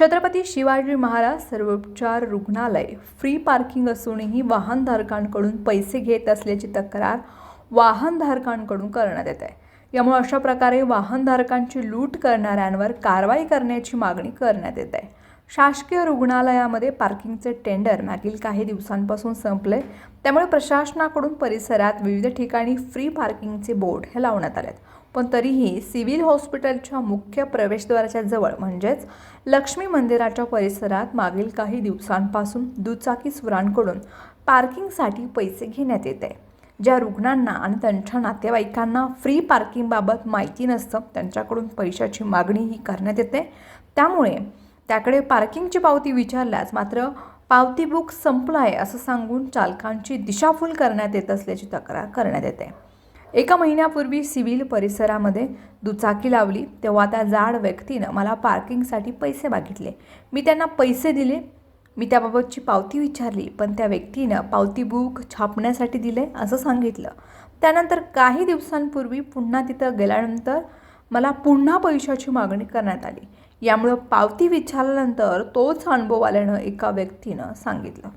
छत्रपती शिवाजी महाराज सर्वोपचार रुग्णालय. Free parking असूनही वाहनधारकांकडून पैसे घेत असल्याची तक्रार वाहनधारकांकडून करण्यात येत आहे. यामुळे अशा प्रकारे वाहनधारकांची लूट करणाऱ्यांवर कारवाई करण्याची मागणी करण्यात येत आहे. शासकीय रुग्णालयामध्ये पार्किंगचे टेंडर मागील काही दिवसांपासून संपले. त्यामुळे प्रशासनाकडून परिसरात विविध ठिकाणी फ्री पार्किंगचे बोर्ड हे लावण्यात आलेत. पण तरीही सिव्हिल हॉस्पिटलच्या मुख्य प्रवेशद्वाराच्या जवळ म्हणजेच लक्ष्मी मंदिराच्या परिसरात मागील काही दिवसांपासून दुचाकी सुरांकडून पार्किंगसाठी पैसे घेण्यात येत. आहे ज्या रुग्णांना आणि त्यांच्या नातेवाईकांना फ्री पार्किंगबाबत माहिती नसतं त्यांच्याकडून पैशाची मागणीही करण्यात येते. त्यामुळे त्याकडे पार्किंगची पावती विचारल्यास मात्र पावती बुक संपलं आहे असं सांगून चालकांची दिशाभूल करण्यात येत असल्याची तक्रार करण्यात येते. एका महिन्यापूर्वी सिव्हिल परिसरामध्ये दुचाकी लावली तेव्हा त्या जाड व्यक्तीनं मला पार्किंगसाठी पैसे मागितले. मी त्यांना पैसे दिले. मी त्याबाबतची पावती विचारली पण त्या व्यक्तीनं पावती बुक छापण्यासाठी दिले असं सांगितलं. त्यानंतर काही दिवसांपूर्वी पुन्हा तिथं गेल्यानंतर मला पुन्हा पैशाची मागणी करण्यात आली. यामुळं पावती विचारल्यानंतर तोच अनुभव आल्यानं एका व्यक्तीनं सांगितलं.